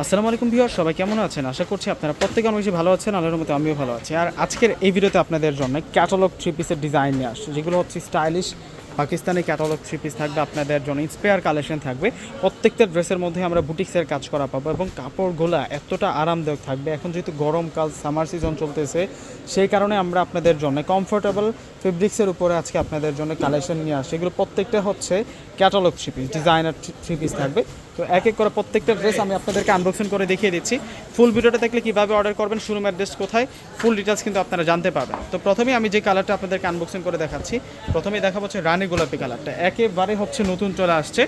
আসসালামু আলাইকুম ভিউয়ার, সবাই কেমন আছেন? আশা করছি আপনারা প্রত্যেকে অনেক বেশি ভালো আছেন, আল্লাহর মতো আমিও ভালো আছি। আর আজকের এই ভিডিওতে আপনাদের জন্য ক্যাটালগ থ্রি পিসের ডিজাইন নিয়ে আসছে, যেগুলো হচ্ছে stylish Pakistani catalogue three piece থাকবে, আপনাদের জন্য ইন্সপায়ার কালেকশন থাকবে। প্রত্যেকটা ড্রেসের মধ্যে আমরা বুটিক্সের কাজ করা পাবো এবং কাপড়গুলো এতটা আরামদায়ক থাকবে। এখন যেহেতু গরমকাল সামার সিজন চলতেছে, সেই কারণে আমরা আপনাদের জন্য কমফোর্টেবল ফেব্রিক্সের উপরে আজকে আপনাদের জন্য কালেকশন নিয়ে আসছি। এগুলো প্রত্যেকটা হচ্ছে catalogue three piece designer three piece থাকবে। তো এক এক করে প্রত্যেকটা ড্রেস আমি আপনাদেরকে আনবক্সিং করে দেখিয়ে দিচ্ছি। ফুল ভিডিওটা দেখলে কীভাবে অর্ডার করবেন শোরুম অ্যাড্রেস কোথায় ফুল ডিটেলস কিন্তু আপনারা জানতে পারবেন। তো প্রথমেই আমি যে কালারটা আপনাদেরকে আনবক্সিং করে দেখাচ্ছি, প্রথমেই দেখা হচ্ছে রানী গোলাপি কালারটা একেবারে হচ্ছে নতুন চলে আসছে।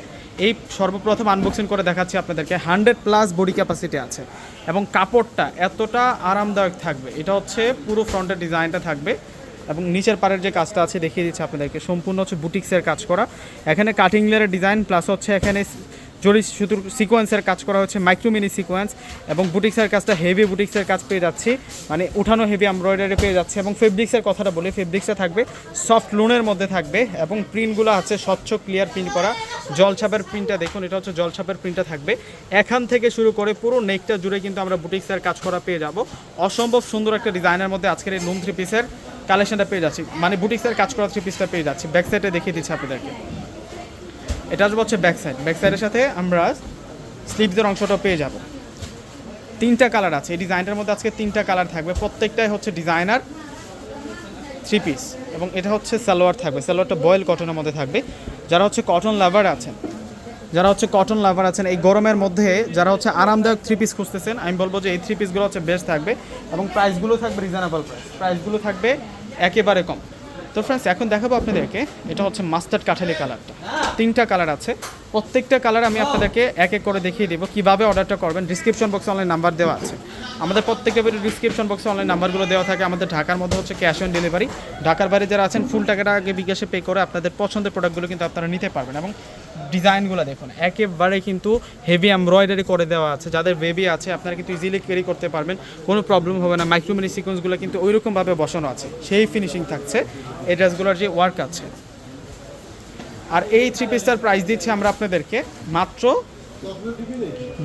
এই সর্বপ্রথম আনবক্সিং করে দেখাচ্ছি আপনাদেরকে হান্ড্রেড প্লাস বডি ক্যাপাসিটি আছে। এবং কাপড়টা এতটা আরামদায়ক থাকবে, এটা হচ্ছে পুরো ফ্রন্টের ডিজাইনটা থাকবে। এবং নিচের পাড়ের যে কাজটা আছে দেখিয়ে দিচ্ছি আপনাদেরকে, সম্পূর্ণ হচ্ছে বুটিক্সের কাজ করা। এখানে কাটিং লেয়ারের ডিজাইন প্লাস হচ্ছে এখানে জরি সুতোর সিকোয়েন্সের কাজ করা হচ্ছে মাইক্রোমিনি সিকোয়েন্স এবং বুটিক্সের কাজটা হেভি বুটিক্সের কাজ পেয়ে যাচ্ছি। মানে উঠানো হেভি এমব্রয়ডারি পেয়ে যাচ্ছে এবং ফেব্রিক্সের কথাটা বলি ফেব্রিক্সে থাকবে সফট লোনের মধ্যে থাকবে এবং প্রিন্টগুলো আছে স্বচ্ছ ক্লিয়ার প্রিন্ট করা। জলছাপের প্রিন্টটা দেখুন, এটা হচ্ছে জলছাপের প্রিন্টটা থাকবে। এখান থেকে শুরু করে পুরো নেকটা জুড়ে কিন্তু আমরা বুটিক্সের কাজ করা পেয়ে যাব। অসম্ভব সুন্দর একটা ডিজাইনের মধ্যে আজকের এই লুম থ্রি পিসের কালেকশনটা পেয়ে যাচ্ছি। মানে বুটিক্সের কাজ করা থ্রি পিসটা পেয়ে যাচ্ছি। ব্যাক সাইডে দেখিয়ে দিচ্ছি আপনাদেরকে। এটা আসবে হচ্ছে ব্যাক সাইড ব্যাক সাইডের সাথে আমরা স্লিভসের অংশটা পেয়ে যাব। তিনটা কালার আছে। এই ডিজাইনটার মধ্যে আজকে তিনটা কালার থাকবে। প্রত্যেকটাই হচ্ছে ডিজাইনার থ্রি পিস এবং এটা হচ্ছে সালোয়ার থাকবে। সালোয়ারটা বয়েল কটনের মধ্যে থাকবে। যারা হচ্ছে কটন লাভার আছেন, যারা হচ্ছে কটন লাভার আছেন, এই গরমের মধ্যে যারা হচ্ছে আরামদায়ক থ্রি পিস খুঁজতেছেন, আমি বলব যে এই থ্রি পিসগুলো হচ্ছে বেস্ট থাকবে এবং প্রাইসগুলো থাকবে রিজনেবল প্রাইস প্রাইসগুলো থাকবে একেবারে কম। তো ফ্রেন্ডস এখন দেখাবো আপনাদেরকে, এটা হচ্ছে মাস্টার্ড কাঠালি কালারটা তিনটা কালার আছে। প্রত্যেকটা কালার আমি আপনাদেরকে এক এক করে দেখিয়ে দেবো। কীভাবে অর্ডারটা করবেন? ডিসক্রিপশন বক্সে অনলাইন নাম্বার দেওয়া আছে। আমাদের প্রত্যেকটা ভিডিও ডিসক্রিপশন বক্সে অনলাইন নাম্বারগুলো দেওয়া থাকে। আমাদের ঢাকার মধ্যে হচ্ছে ক্যাশ অন ডেলিভারি ঢাকার বাইরে যারা আছেন ফুল টাকাটা আগে বিকাশে পে করে আপনাদের পছন্দের প্রোডাক্টগুলো কিন্তু আপনারা নিতে পারবেন। এবং ডিজাইনগুলো দেখুন একেবারে কিন্তু হেভি এমব্রয়ডারি করে দেওয়া আছে। যাদের বেবি আছে আপনারা কিন্তু ইজিলি ক্যারি করতে পারবেন। কোনো প্রবলেম হবে না। মাইক্রোমিনি সিকোয়েন্সগুলো কিন্তু ওইরকমভাবে বসানো আছে। সেই ফিনিশিং থাকছে। এই ড্রেসগুলোর যে ওয়ার্ক আছে। আর এই থ্রি পিসটার প্রাইস দিচ্ছি আমরা আপনাদেরকে মাত্র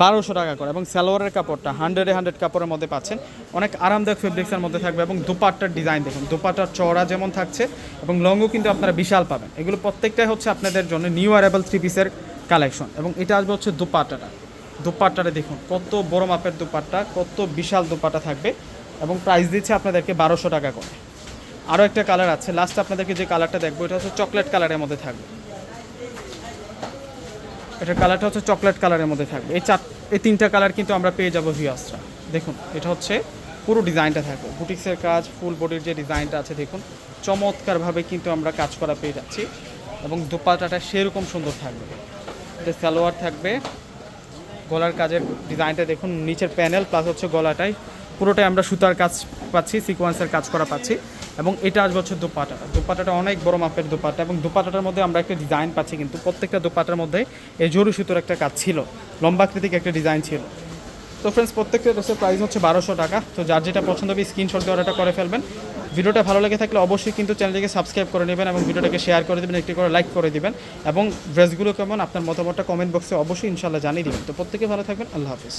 বারোশো টাকা করে এবং সালোয়ারের কাপড়টা হান্ড্রেডে হান্ড্রেড কাপড়ের মধ্যে পাচ্ছেন। অনেক আরামদায়ক ফেব্রিক্সের মধ্যে থাকবে এবং দুপাট্টার ডিজাইন দেখুন, দুপাট্টার চওড়া যেমন থাকছে এবং লঙ্গও কিন্তু আপনারা বিশাল পাবেন। এগুলো প্রত্যেকটাই হচ্ছে আপনাদের জন্য নিউ অ্যারেবল থ্রি পিসের কালেকশন এবং এটা আসবে হচ্ছে দুপাট্টাটা। দুপাট্টাটা দেখুন, কত বড় মাপের দুপাট্টা, কত বিশাল দুপাট্টা থাকবে এবং প্রাইস দিচ্ছে আপনাদেরকে বারোশো টাকা করে। আরও একটা কালার আছে লাস্ট আপনাদেরকে যে কালারটা দেখব, এটা হচ্ছে চকলেট কালারের মধ্যে থাকবে। এটার কালারটা হচ্ছে চকলেট কালারের মধ্যে থাকবে। এই চার এই তিনটা কালার কিন্তু আমরা পেয়ে যাব ভিউয়ার্সরা। দেখুন, এটা হচ্ছে পুরো ডিজাইনটা থাকবে। বুটিক্সের কাজ, ফুল বডির যে ডিজাইনটা আছে, দেখুন, চমৎকারভাবে কিন্তু আমরা কাজ করা পেয়ে যাচ্ছি এবং দোপাটাটা সেরকম সুন্দর থাকবে। এটা সালোয়ার থাকবে। গলার কাজের ডিজাইনটা দেখুন, নিচের প্যানেল, প্লাস হচ্ছে গলাটাই। পুরোটাই আমরা সুতার কাজ পাচ্ছি, সিকোয়েন্সের কাজ করা পাচ্ছি। এবং এটা আসবে হচ্ছে দোপাটাটা দোপাটাটা অনেক বড় মাপের দোপাটা এবং দোপাটাটার মধ্যে আমরা একটা ডিজাইন পাচ্ছি কিন্তু প্রত্যেকটা দোপাটার মধ্যে এই জরু সুতোর একটা কাজ ছিল। লম্বাকৃতিক একটা ডিজাইন ছিল। তো ফ্রেন্ডস প্রত্যেকটা ড্রেসের প্রাইস হচ্ছে বারোশো টাকা। তো যার যেটা পছন্দ হবে স্ক্রিনশট দিয়ে অর্ডারটা করে ফেলবেন। ভিডিওটা ভালো লেগে থাকলে অবশ্যই কিন্তু চ্যানেলটিকে সাবস্ক্রাইব করে নেবেন এবং ভিডিওটাকে শেয়ার করে দেবেন, একটি করে লাইক করে দিবেন এবং ড্রেসগুলো কেমন, আপনার মতামতটা কমেন্ট বক্সে অবশ্যই ইনশাল্লাহ জানিয়ে দিবেন। তো প্রত্যেকে ভালো থাকবেন, আল্লাহ হাফিজ।